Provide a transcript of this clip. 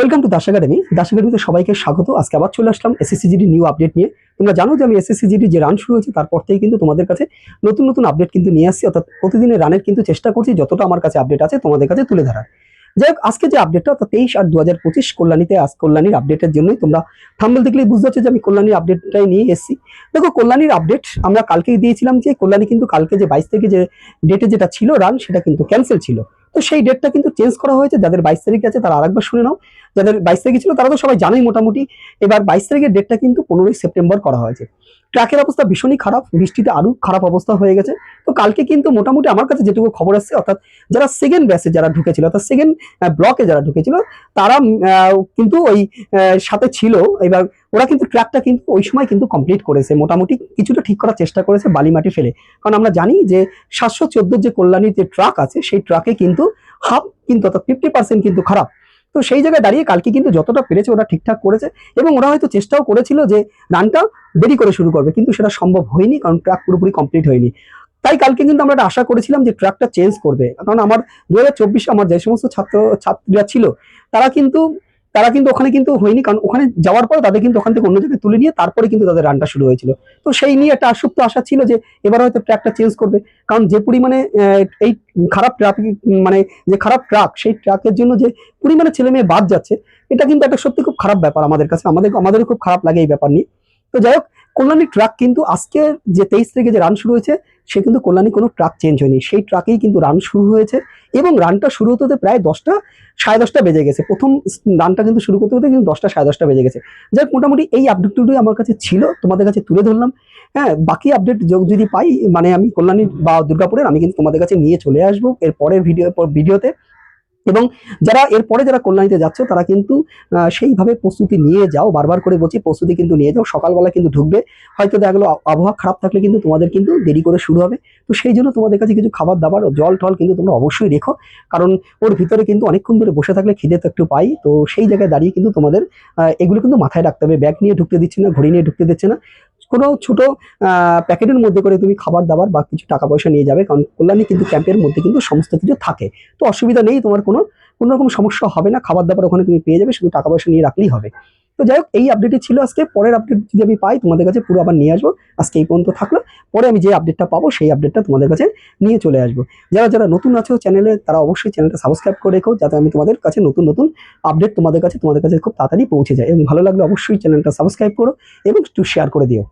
Welcome to Das academy Das একাডেমিতে সবাইকে স্বাগত। আজকে আবার চলে আসলাম এসএসসিজিডি নিউ আপডেট নিয়ে। তোমরা জানো যে আমি এসএসসিজিডি যে রান শুরু হয়েছে, তারপর থেকে কিন্তু তোমাদের কাছে নতুন নতুন আপডেট কিন্তু নিয়ে আসছি। অর্থাৎ প্রতিদিনের রানের কিন্তু চেষ্টা করছি, যতটা আমার কাছে আপডেট আছে তোমাদের কাছে তুলে ধরার। যাই হোক, আজকে যে আপডেটটা অর্থাৎ তেইশ আর দু হাজার পঁচিশ কল্যাণীতে আজ কল্যাণীর আপডেটের জন্যই তোমরা থাম্বেল দেখলেই বুঝতে পারছ যে আমি কল্যাণীর আপডেটটাই নিয়ে এসেছি। দেখো, কল্যাণীর আপডেট আমরা কালকেই দিয়েছিলাম যে, কল্যাণী কিন্তু কালকে যে বাইশ থেকে যে ডেটে যেটা ছিল রান সেটা কিন্তু ক্যান্সেল ছিল। তো সেই ডেটটা কিন্তু চেঞ্জ করা হয়েছে। যাদের বাইশ তারিখ আছে, তারা আরেকবার শুনে নাও। যাদের বাইশ তারিখে ছিল, তারা তো সবাই জানেই মোটামুটি। এবার বাইশ তারিখের ডেটটা কিন্তু পনেরোই সেপ্টেম্বর করা হয়েছে। ট্র্যাকের অবস্থা ভীষণই খারাপ, বৃষ্টিতে আরও খারাপ অবস্থা হয়ে গেছে। তো কালকে কিন্তু মোটামুটি আমার কাছে যেটুকু খবর আসছে অর্থাৎ যারা সেকেন্ড ব্যাসে যারা ঢুকেছিল, অর্থাৎ সেকেন্ড ব্লকে যারা ঢুকেছিল, তারা কিন্তু ওই সাথে ছিল। এবার ওরা কিন্তু ট্র্যাকটা কিন্তু ওই সময় কিন্তু কমপ্লিট করেছে। মোটামুটি কিছুটা ঠিক করার চেষ্টা করেছে বালি মাটি ফেলে। কারণ আমরা জানি যে সাতশো চোদ্দ যে কল্যাণীর যে ট্রাক আছে, সেই ট্রাকে কিন্তু হাফ কিন্তু, অর্থাৎ ফিফটি পার্সেন্ট কিন্তু খারাপ। তো সেই জায়গায় দাঁড়িয়ে কালকে কিন্তু যতটা পেরেছে ওরা ঠিকঠাক করেছে এবং ওরা হয়তো চেষ্টাও করেছিল যে রানটা দেরি করে শুরু করবে, কিন্তু সেটা সম্ভব হয়নি কারণ ট্র্যাক পুরোপুরি কমপ্লিট হয়নি। তাই কালকে কিন্তু আমরা আশা করেছিলাম যে ট্র্যাকটা চেঞ্জ করবে। কারণ আমার দু আমার যে সমস্ত ছাত্র, ছাত্রীরা ছিল, তারা কিন্তু তারা কিন্তু ওখানে কিন্তু হয়নি, কারণ ওখানে যাওয়ার পর তাদের কিন্তু ওখান থেকে অন্য জায়গায় তুলে নিয়ে তারপরে কিন্তু তাদের রানটা শুরু হয়েছিল। তো সেই নিয়ে একটা আসুপ্ত আশা ছিল যে এবার হয়তো ট্র্যাকটা চেঞ্জ করবে। কারণ যে পরিমাণে এই খারাপ ট্রাফিক মানে যে খারাপ ট্রাক সেই ট্রাকের জন্য যে পরিমাণে ছেলে মেয়ে বাদ যাচ্ছে, এটা কিন্তু একটা সত্যি খুব খারাপ ব্যাপার আমাদের কাছে। আমাদের, আমাদেরও খুব খারাপ লাগে এই ব্যাপার নিয়ে। তো যাই হোক, কল্যাণী ট্রাক কিন্তু আজকে যে তেইশ তারিখে যে রান শুরু হয়েছে সে কিন্তু কল্যাণী কোনো ট্রাক চেঞ্জ হয়নি। সেই ট্রাকেই কিন্তু রান শুরু হয়েছে এবং রানটা শুরু হতে হতে প্রায় দশটা, সাড়ে দশটা বেজে গেছে। প্রথম রানটা কিন্তু শুরু করতে হতে কিন্তু দশটা, সাড়ে দশটা বেজে গেছে। যাই মোটামুটি এই আপডেটটুকুই আমার কাছে ছিল, তোমাদের কাছে তুলে ধরলাম। হ্যাঁ বাকি আপডেট যোগ যদি পাই মানে আমি কল্যাণী বা দুর্গাপুরের, আমি কিন্তু তোমাদের কাছে নিয়ে চলে আসব। এর পরের ভিডিও ভিডিওতে এবং যারা এরপরে যারা কল্যাণীতে যাচ্ছ, তারা কিন্তু সেইভাবে প্রস্তুতি নিয়ে যাও। বারবার করে বলছি, প্রস্তুতি কিন্তু নিয়ে যাও। সকালবেলা কিন্তু ঢুকবে। হয়তো দেখা গেলো আবহাওয়া খারাপ থাকলে কিন্তু তোমাদের কিন্তু দেরি করে শুরু হবে। তো সেই জন্য তোমাদের কাছে কিছু খাবার দাবার জল টল কিন্তু তোমরা অবশ্যই রেখো। কারণ ওর ভিতরে কিন্তু অনেকক্ষণ ধরে বসে থাকলে খিদে তো একটু পাই। তো সেই জায়গায় দাঁড়িয়ে কিন্তু তোমাদের এগুলো কিন্তু মাথায় রাখতে হবে। ব্যাগ নিয়ে ঢুকতে দিচ্ছে না, ঘড়ি নিয়ে ঢুকতে দিচ্ছে না। কোনো ছোট প্যাকেটের মধ্যে করে তুমি খাবার দাবার বা কিছু টাকা পয়সা নিয়ে যাবে। কারণ কল্যাণী কিন্তু ক্যাম্পের মধ্যে কিন্তু সমস্ত কিছু থাকে। তো অসুবিধা নেই, তোমার কোনো কোনো রকম সমস্যা হবে না। খাবার দাবার ওখানে তুমি পেয়ে যাবে, শুধু টাকা পয়সা নিয়ে রাখলেই হবে। তো যাই হোক, এই আপডেটই ছিল আজকে। পরের আপডেট যদি আমি পাই, তোমাদের কাছে পুরো আবার নিয়ে আসব। আজকে এই পর্যন্ত থাকল। পরে আমি যে আপডেটটা পাবো, সেই আপডেটটা তোমাদের কাছে নিয়ে চলে আসব। যারা যারা নতুন আছো চ্যানেলে তারা অবশ্যই চ্যানেলটা সাবস্ক্রাইব করে রেখো, যাতে আমি তোমাদের কাছে নতুন নতুন আপডেট তোমাদের কাছে তোমাদের কাছে খুব তাড়াতাড়ি পৌঁছে যায়। এবং ভালো লাগলে অবশ্যই চ্যানেলটা সাবস্ক্রাইব করো এবং একটু শেয়ার করে দিও।